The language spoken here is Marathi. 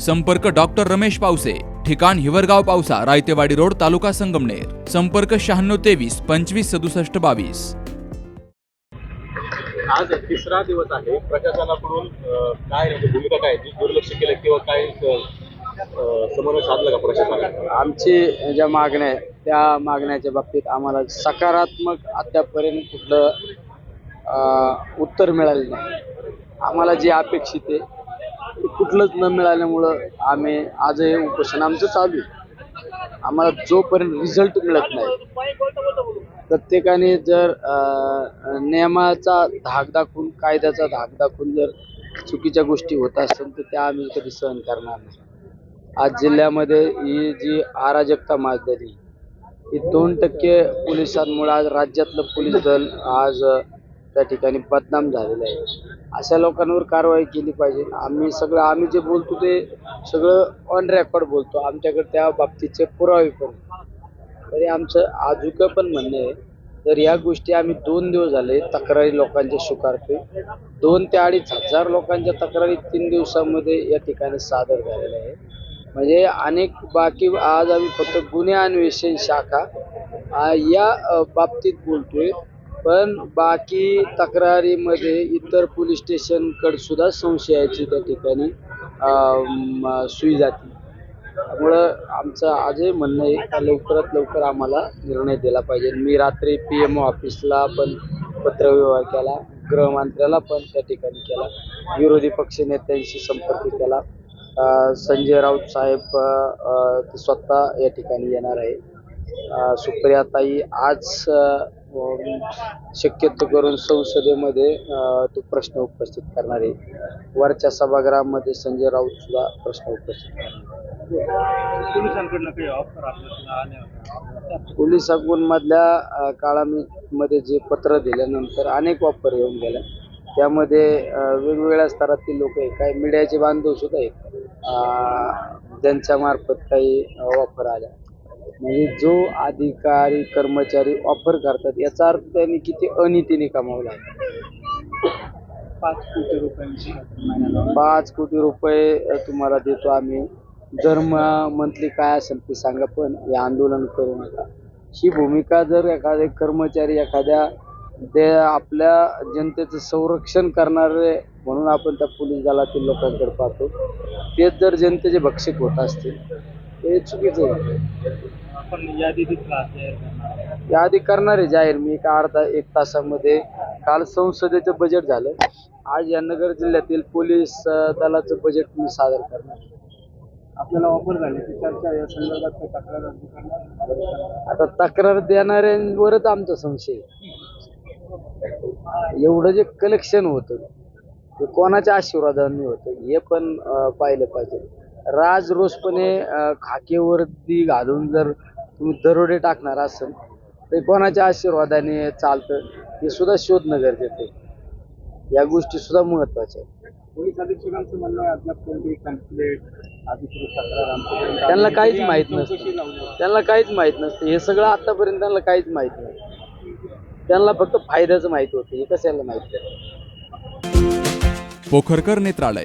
संपर्क डॉक्टर रमेश पावसे ठिकाण हिवरगाव पावसा रायतेवाडी रोड तालुका संगमनेर. संपर्क शहाण्णव तेवीस पंचवीस सदुसष्ट बावीस. आज तिसरा दिवस आहे. प्रशासनाकडून काय म्हणजे भूमिका काय? दुर्लक्ष केलं किंवा काय समन्वय साधला का प्रशासनाने आमची ज्या मागण्या आहे त्या मागण्याच्या बाबतीत आम्हाला सकारात्मक अद्यापर्यंत कुठलं उत्तर मिळालं नाही. आम्हाला जे अपेक्षित आहे कुठलंच न मिळाल्यामुळं आम्ही आजही उपोषण आमचं चालू आहे. आम्हाला जोपर्यंत रिझल्ट मिळत नाही प्रत्येकाने जर नियमाचा धाक दाखवून कायद्याचा धाक दाखवून जर चुकीच्या गोष्टी होत असतील तर त्या आम्ही कधी सहन करणार नाही. आज जिल्ह्यामध्ये ही जी अराजकता माजलेली ही दोन टक्के पोलिसांमुळे आज राज्यातलं पोलीस दल आज त्या ठिकाणी बदनाम झालेलं आहे. अशा लोकांवर कारवाई केली पाहिजे. आम्ही सगळं आम्ही जे बोलतो ते सगळं ऑन रेकॉर्ड बोलतो. आमच्याकडे त्या बाबतीचे पुरावे पण तरी आमचं आजूक पण म्हणणं आहे तर या गोष्टी आम्ही दोन दिवस झाले तक्रारी लोकांच्या स्वीकारतोय. दोन ते अडीच हजार लोकांच्या तक्रारी तीन दिवसामध्ये या ठिकाणी सादर झालेल्या आहे म्हणजे अनेक बाकी आज आम्ही फक्त गुन्हे अन्वेषण शाखा या बाबतीत बोलतोय. पण बाकी तक्रारीमध्ये इतर पोलीस स्टेशनकडे सुद्धा संशयाची त्या ठिकाणी सुई जाते. त्यामुळं आमचं आजही म्हणणं आहे का लवकरात लवकर आम्हाला निर्णय दिला पाहिजे. मी रात्री पी एम ऑफिसला पण पत्रव्यवहार केला गृहमंत्र्याला पण त्या ठिकाणी केला. विरोधी पक्ष नेत्यांशी संपर्क केला. संजय राऊत साहेब स्वतः या ठिकाणी येणार आहे. सुप्रियाताई आज शक्यतो करून संसदेमध्ये तो प्रश्न उपस्थित करणार आहे. वरच्या सभागृहामध्ये संजय राऊत सुद्धा प्रश्न उपस्थित करणार पोलिसांकडनं ऑफर मधल्या काळामध्ये जे पत्र दिल्यानंतर अनेक वापर येऊन गेल्या. त्यामध्ये वेगवेगळ्या स्तरातील लोक आहे काही मीडियाचे बांधव सुद्धा आहेत. अ, ज्यांच्या मार्फत काही वापर आल्या. म्हणजे जो अधिकारी कर्मचारी ऑफर करतात याचा अर्थ त्यांनी किती अनितीने कमावला पाच कोटी रुपयांची पाच कोटी रुपये तुम्हाला देतो आम्ही. धर्म मंथली काय असेल ते सांगा पण हे आंदोलन करू नका. ही भूमिका जर एखादे कर्मचारी एखाद्या ते आपल्या जनतेचं संरक्षण करणारे म्हणून आपण त्या पोलीस दलातील लोकांकडे पाहतो तेच जर जनतेचे भक्षक होत असतील ते चुकीचं आहे आपण यादी तयार करणार आहे जाहीर. मी एका अर्धा एक तासामध्ये काल संसदेचं बजेट झालं. आज या नगर जिल्ह्यातील पोलीस अ, दलाचं बजेट मी सादर करणार आहे. आपल्याला ऑफर झाली. ती चर्चा या संदर्भात काही तक्रार अर्ज करणार आता तक्रार देणाऱ्यांवरच आमचा संशय आहे. एवढं जे कलेक्शन होतं ते कोणाच्या आशीर्वादाने होतं हे पण अं, पाहिलं पाहिजे. राज रोजपणे अं, खाकीवर्दी घालून जर तुम्ही दरोडे टाकणार असाल तर कोणाच्या आशीर्वादाने चालतं हे सुद्धा शोधणं गरजेचं आहे या गोष्टी सुद्धा महत्त्वाच्या आहेत. पोलीस अधीक्षकांचं म्हणणं आहे अद्याप कोणतीही कंप्लेंट अधिकृत तक्रार आमच्यापर्यंत आली त्यांना. काहीच माहीत नसतं. त्यांना काहीच माहीत नसतं. हे सगळं आतापर्यंत त्यांना काहीच माहीत नाही त्यांना फक्त फायद्याचं माहिती होतं. हे कशाला माहीत आहे? पोखरकर नेत्रालय.